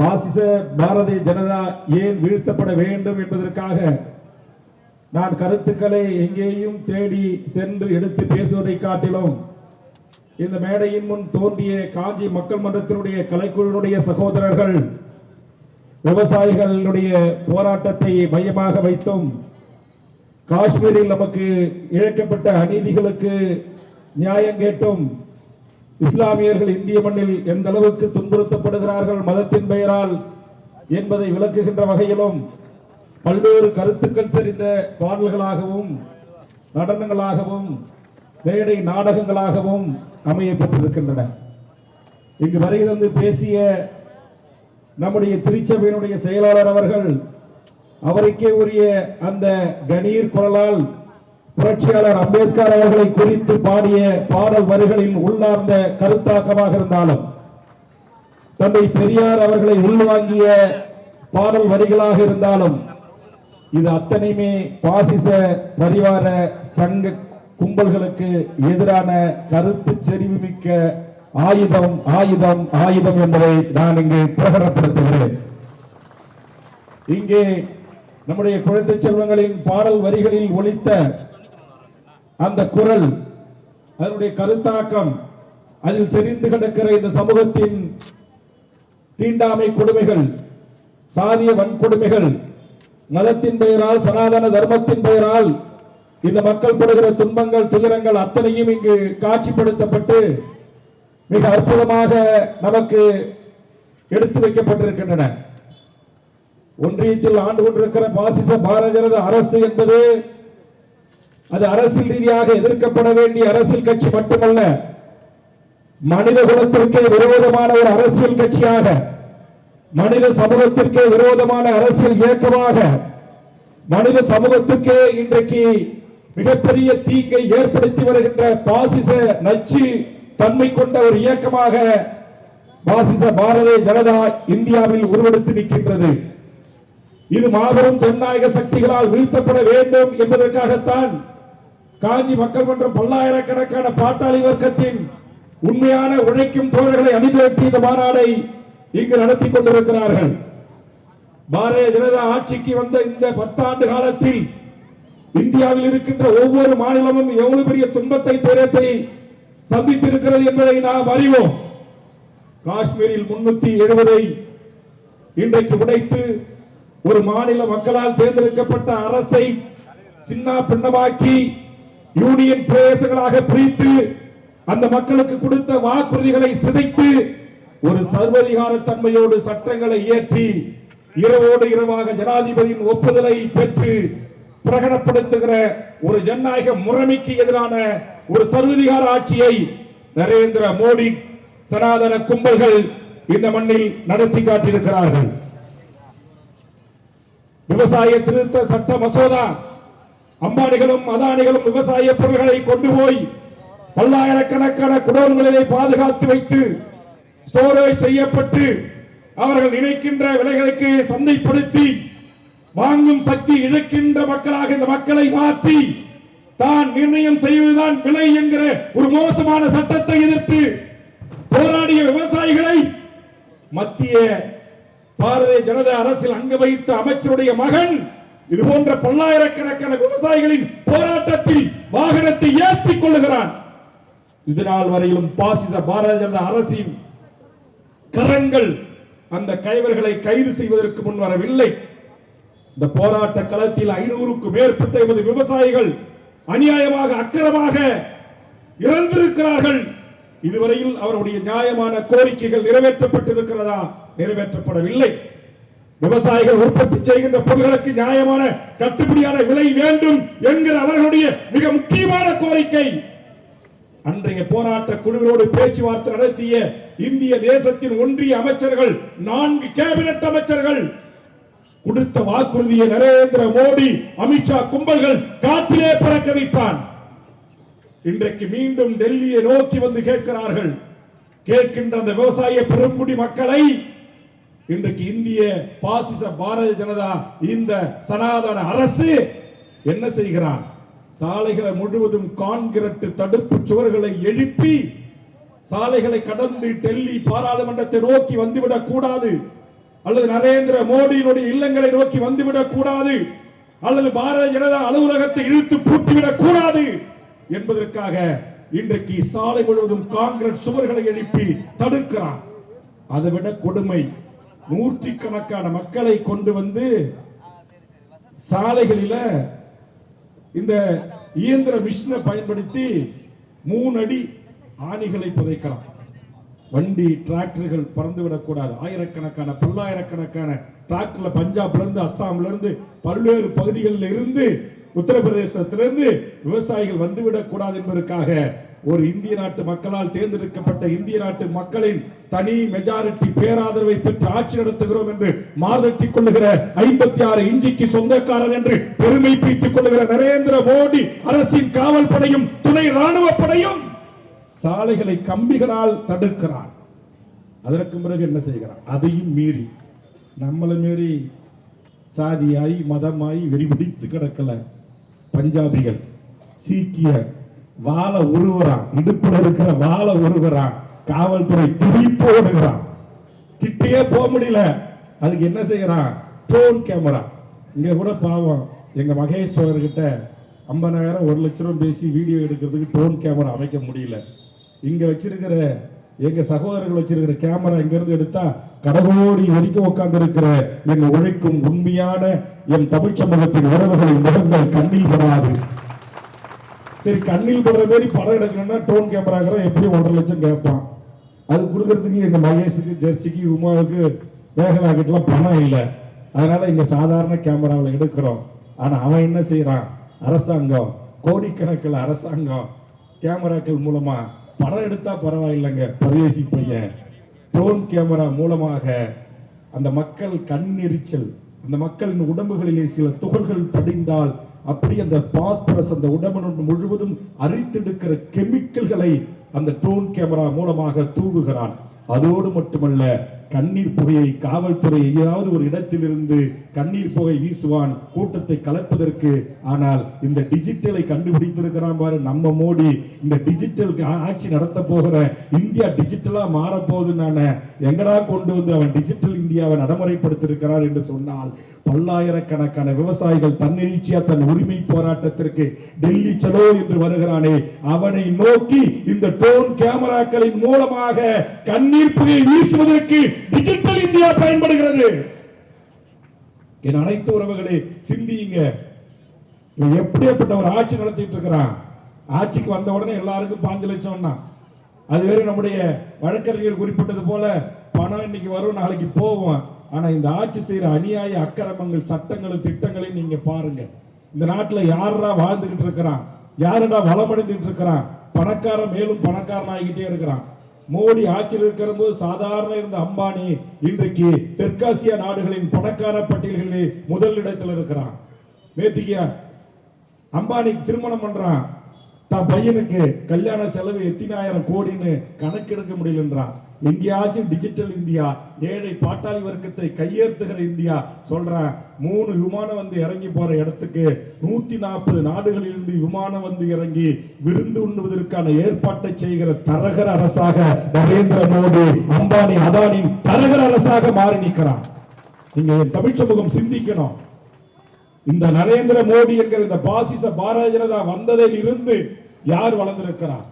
பாசிச பாரதிய ஜனதா ஏன் வீழ்த்தப்பட வேண்டும் என்பதற்காக நான் கருத்துக்களை எங்கேயும் தேடி சென்று எடுத்து பேசுவதை காட்டிலும் இந்த மேடையின் முன் தோன்றிய காஞ்சி மக்கள் மன்றத்தினுடைய கலைக்குழுடைய சகோதரர்கள் விவசாயிகளுடைய போராட்டத்தை மையமாக வைத்தும் காஷ்மீரில் நமக்கு இழைக்கப்பட்ட அநீதிகளுக்கு நியாயம் கேட்டும் இஸ்லாமியர்கள் இந்திய மண்ணில் எந்த அளவுக்கு துன்புறுத்தப்படுகிறார்கள் மதத்தின் பெயரால் என்பதை விளக்குகின்ற வகையிலும் பல்வேறு கருத்துக்கள் செறிந்த பாடல்களாகவும் நடனங்களாகவும் மேடை நாடகங்களாகவும் அமைய பெற்றிருக்கின்றன. இங்கு வருகை பேசிய நம்முடைய திருச்சபையினுடைய செயலாளர் அவர்கள் அவருக்கே உரிய அந்த கணீர் குரலால் புரட்சியாளர் அம்பேத்கர் அவர்களை குறித்து பாடிய பாடல் வரிகளில் உள்ளார்ந்த கருத்தாக்கமாக இருந்தாலும் தந்தை பெரியார் அவர்களை உள்வாங்கிய பாடல் வரிகளாக இருந்தாலும் இது அத்தனையுமே பாசிச பரிவார சங்க கும்பல்களுக்கு எதிரான கருத்து செறிவு மிக்க ஆயுதம் ஆயுதம் ஆயுதம் என்பதை நான் இங்கே பிரகடனப்படுத்துகிறேன். இங்கே நம்முடைய குழந்தை செல்வங்களின் பாடல் வரிகளில் ஒழித்த அந்த குரல் அதனுடைய கருத்தாக்கம் அதில் செறிந்து கிடக்கிற இந்த சமூகத்தின் தீண்டாமை கொடுமைகள் சாதிய வன்கொடுமைகள் மதத்தின் பெயரால் சனாதன தர்மத்தின் பெயரால் இந்த மக்கள் படுகிற துன்பங்கள் துயரங்கள் அத்தனையும் இங்கு காட்சிப்படுத்தப்பட்டு மிக அற்புதமாக நமக்கு எடுத்து வைக்கப்பட்டிருக்கின்றன. ஒன்றியத்தில் ஆண்டு கொண்டிருக்கிற பாசிச பாரதிய அரசு என்பது அது அரசியல் ரீதியாக எதிர்க்கப்பட வேண்டிய அரசியல் கட்சி மட்டுமல்ல மனித குலத்திற்கே விரோதமான ஒரு அரசியல் கட்சியாக மனித சமூகத்திற்கே விரோதமான அரசியல் இயக்கமாக மனித சமூகத்துக்கே இன்றைக்கு மிகப்பெரிய தீங்கை ஏற்படுத்தி வருகின்ற பாசிச நச்சு தன்மை கொண்ட ஒரு இயக்கமாக பாசிச பாரதிய ஜனதா இந்தியாவில் உருவெடுத்து நிற்கின்றது. இது மாபெரும் ஜனநாயக சக்திகளால் வீழ்த்தப்பட வேண்டும் என்பதற்காகத்தான் காஞ்சி மக்கள் மன்றம் பல்லாயிரக்கணக்கான பாட்டாளி வர்க்கத்தின் உண்மையான உழைக்கும் தோழர்களை அணிதிரட்டி இந்த மாநாடை இங்கு நடத்தி கொண்டிருக்கிறார்கள். பாரதிய ஜனதா ஆட்சிக்கு வந்த இந்த பத்தாண்டு காலத்தில் இந்தியாவில் இருக்கின்ற ஒவ்வொரு மாநிலமும் எவ்வளவு பெரிய துன்பத்தை துயரத்தை சந்தித்திருக்கிறது என்பதை நாம் அறிவோம். காஷ்மீரில் முன்னூத்தி எழுபதை இன்றைக்கு உடைத்து ஒரு மாநில மக்களால் தேர்ந்தெடுக்கப்பட்ட அரசை சின்ன பின்னமாக்கி யூனியன் பிரதேசங்களாக பிரித்து அந்த மக்களுக்கு கொடுத்த வாக்குறுதிகளை சிதைத்து ஒரு சர்வதிகார தன்மையோடு சட்டங்களை இயற்றி இரவோடு இரவாக ஜனாதிபதியின் ஒப்புதலை பெற்று பிரகடனப்படுத்துகிற ஒரு ஜனநாயக முறைமைக்கு எதிரான ஒரு சர்வதிகார ஆட்சியை நரேந்திர மோடி சனாதன கும்பல்கள் இந்த மண்ணில் நடத்தி காட்டியிருக்கிறார்கள். விவசாய திருத்த சட்ட மசோதா அம்பானிகளும் அதானிகளும் விவசாய பொருள்களை கொண்டு போய் பல்லாயிரக்கணக்கான குடோன்களிலே பாதுகாத்து வைத்து ஸ்டோரேஜ் செய்யப்பட்டு அவர்கள் நினைக்கின்ற விலைகளுக்கு சந்தைப்படுத்தி வாங்கும் சக்தி இழக்கின்ற மக்களாக இந்த மக்களை மாற்றி தான் நிர்ணயம் செய்வதுதான் விலை என்கிற ஒரு மோசமான சட்டத்தை எதிர்த்து போராடிய விவசாயிகளை மத்திய பாரதிய ஜனதா அரசில் அங்கு வைத்த அமைச்சருடைய மகன் இது போன்ற பல்லாயிரக்கணக்கான விவசாயிகளின் போராட்டத்தில் வாகனத்தை ஏற்றிக் கொள்ளுகிறான். இதனால் வரையிலும் பாசிச பாரதிய ஜனதா அரசின் கரங்கள் அந்த கைவர்களை கைது செய்வதற்கு முன் வரவில்லை. இந்த போராட்ட களத்தில் ஐநூறுக்கு மேற்பட்ட எமது விவசாயிகள் அநியாயமாக அக்கிரமாக இறந்திருக்கிறார்கள். இதுவரையில் அவருடைய நியாயமான கோரிக்கைகள் நிறைவேற்றப்பட்டிருக்கிறதா? நிறைவேற்றப்படவில்லை. விவசாயிகள் உற்பத்தி செய்கின்ற பொருட்களுக்கு நியாயமான கட்டுப்படியான விலை வேண்டும் என்கிற அவர்களுடைய மிக முக்கியமான கோரிக்கை. அன்றைய போராட்ட குழுவினோடு பேச்சுவார்த்தை நடத்திய இந்திய தேசத்தின் ஒன்றிய அமைச்சர்கள் நான்கு கேபினட் அமைச்சர்கள் கொடுத்த வாக்குறுதியை நரேந்திர மோடி அமித்ஷா கும்பல்கள் காற்றிலே பறக்க வைப்பான் இன்றைக்கு மீண்டும் டெல்லியை நோக்கி வந்து கேட்கிறார்கள். கேட்கின்ற அந்த விவசாய பெருங்குடி மக்களை இன்றைக்கு இந்திய பாசிச பாரதிய ஜனதா இந்த சனாதன அரசு என்ன செய்கிறான் சாலைகளை முழுவதும் கான்கிரட் தடுப்பு சுவர்களை எழுப்பி சாலைகளை கடந்து டெல்லி பாராளுமன்றத்தை நோக்கி வந்துவிடக் கூடாது. அல்லது நரேந்திர மோடியினுடைய இல்லங்களை நோக்கி வந்துவிடக் கூடாது. அல்லது பாரதிய ஜனதா அலுவலகத்தை இழுத்து பூட்டிவிடக் கூடாது. என்பதற்காக இன்றைக்கு சாலை முழுவதும் காங்கிரஸ் சுவர்களை எழுப்பி தடுக்கிறான் அதை விட கொடுமை. நூற்றுக்கணக்கான மக்களை கொண்டு வந்து சாலைகளில இந்த இயந்திர மிஷினை பயன்படுத்தி மூணு அடி ஆணிகளை புதைக்கலாம். வண்டி டிராக்டர்கள் பறந்து விடக்கூடாது. ஆயிரக்கணக்கான பல்லாயிரக்கணக்கான டிராக்டர்ல பஞ்சாப்ல இருந்து அஸ்ஸாம்ல இருந்து பல்வேறு பகுதிகளில் இருந்து உத்தரப்பிரதேசத்திலிருந்து விவசாயிகள் வந்துவிடக் கூடாது என்பதற்காக ஒரு இந்திய நாட்டு மக்களால் தேர்ந்தெடுக்கப்பட்ட இந்திய நாட்டு மக்களின் தனி மெஜாரிட்டி பேராதரவை பெற்று ஆட்சி நடத்துகிறோம் என்று மாதட்டி கொள்ளுகிற ஐம்பத்தி ஆறு இஞ்சிக்கு சொந்தக்காரர் என்று பெருமை பீத்திக் கொள்ளுகிற நரேந்திர மோடி அரசின் காவல் படையும் துணை ராணுவ படையும் சாலைகளை கம்பிகளால் தடுக்கிறார் அதற்கு பிறகு என்ன செய்கிறார் அதையும் மீறி நம்மளை மீறி சாதியாய் மதமாய் வெறிபிடித்து கிடக்கல பஞ்சாபிகள் சீக்கியர் வாழ உருவுறான். இடுப்புல இருக்கிற வாழ உருவுறான். காவல்துறை திருப்பி போடுகிறான் கிட்டே போக முடியல. அதுக்கு என்ன செய்யறான்? ட்ரோன் கேமரா இங்க கூட பாவம். எங்க மகேஸ்வரர் கிட்ட ஐம்பதாயிரம் ஒரு லட்ச ரூபாய் பேசி வீடியோ எடுக்கிறதுக்கு ட்ரோன் கேமரா அமைக்க முடியல. இங்க வச்சிருக்கிற எங்க சகோதரர்கள் வச்சிருக்கிற கேமரா இங்க இருந்து எடுத்தா கடகோடி வரைக்கும் உட்கார்ந்து இருக்கிற எங்க உழைக்கும் உண்மையான என் தமிழ் சமூகத்தின் உறவுகளின் முகங்கள் கண்ணில் படாது சரி கண்ணில் படுற மாதிரி படம் எடுக்கணும்னா டோன் கேமராங்கிற எப்படி ஒன்றரை லட்சம் கேட்பான்? அது கொடுக்கறதுக்கு எங்க மகேஷுக்கு ஜெர்சிக்கு உமாவுக்கு வேகனா கிட்டலாம் பணம் இல்லை. அதனால இங்க சாதாரண கேமராவில் எடுக்கிறோம். ஆனா அவன் என்ன செய்யறான் அரசாங்கம் கோடிக்கணக்கில் அரசாங்கம் கேமராக்கள் மூலமா படம் எடுத்தா பரவாயில்லைங்க பரதேசி பையன். ட்ரோன் கேமரா மூலமாக அந்த மக்கள் கண்ணெரிச்சல் அந்த மக்களின் உடம்புகளிலே சில துகள்கள் படிந்தால் அப்படி அந்த பாஸ்பரஸ் அந்த உடம்பு முழுவதும் அரித்தெடுக்கிற கெமிக்கல்களை அந்த ட்ரோன் கேமரா மூலமாக தூவுகிறான். அதோடு மட்டுமல்ல கண்ணீர் புகையை காவல்துறை ஏதாவது ஒரு இடத்திலிருந்து கண்ணீர் புகை வீசுவான் கூட்டத்தை கலப்பதற்கு. ஆனால் இந்த டிஜிட்டலை கண்டுபிடித்திருக்கிறான் பாரு நம்ம மோடி. இந்த டிஜிட்டல் ஆட்சி நடத்த போகிற இந்தியா டிஜிட்டலா மாறப்போகுது நான் எங்கடா கொண்டு வந்து அவன் டிஜிட்டல் இந்தியாவை நடைமுறைப்படுத்திருக்கிறார் என்று சொன்னால் பல்லாயிரக்கணக்கான விவசாயிகள் தன்னெழுச்சியா தன் உரிமை போராட்டத்திற்கு டெல்லி சலோ என்று வருகிறானே அவனை நோக்கி இந்த டோன் கேமராக்களின் மூலமாக கண்ணீர் புகையை வீசுவதற்கு டிஜிட்டல் இந்தியா பயன்படுகிறது. என் அனைத்து உறவுகளே சிந்தியுங்க. எப்படியாப்பட்ட ஒரு ஆட்சி நடத்திட்டு இருக்கிறான்? ஆட்சிக்கு வந்த உடனே எல்லாருக்கும் பாஞ்சு லட்சம்னா. அது வேற நம்முடைய வழக்கறிஞர் குறிப்பிட்டது போல பணம் இன்னைக்கு வரும் நாளைக்கு போவோம். ஆனா இந்த ஆட்சி செய்யற அநியாய அக்கிரமங்கள் சட்டங்கள் திட்டங்களையும் நீங்க பாருங்க. இந்த நாட்டுல யாரா வாழ்ந்துகிட்டு இருக்கிறான்? யாருடா வளமடைந்துட்டு இருக்கிறான்? பணக்காரன் மேலும் பணக்காரன் ஆகிக்கிட்டே இருக்கிறான். மோடி ஆட்சியில் இருக்கிற போது சாதாரண இருந்த அம்பானி இன்றைக்கு தெற்காசிய நாடுகளின் பணக்கார பட்டியல்களிலே முதல் இடத்தில் இருக்கிறான். நேத்திக்கியா அம்பானிக்கு திருமணம் பண்றான். தான் பையனுக்கு கல்யாண செலவு எத்தனாயிரம் கோடின்னு கணக்கெடுக்க முடியலன்றான். எங்கேயாச்சும் டிஜிட்டல் இந்தியா ஏழை பாட்டாளி வர்க்கத்தை கையேற்றுகிற இந்தியா சொல்றேன். மூணு விமானம் வந்து இறங்கி போற இடத்துக்கு நூத்தி நாற்பது நாடுகளில் இருந்து விமானம் வந்து இறங்கி விருந்து உண்ணுவதற்கான ஏற்பாட்டை செய்கிற தரகர அரசாக நரேந்திர மோடி அம்பானி அதானின் தரகர அரசாக மாறி நிற்கிறான். நீங்க என் தமிழ் சமூகம் சிந்திக்கணும். இந்த நரேந்திர மோடி என்கிற இந்த பாசிச பாரதிய ஜனதா வந்ததில் இருந்து யார் வளர்ந்திருக்கிறார்?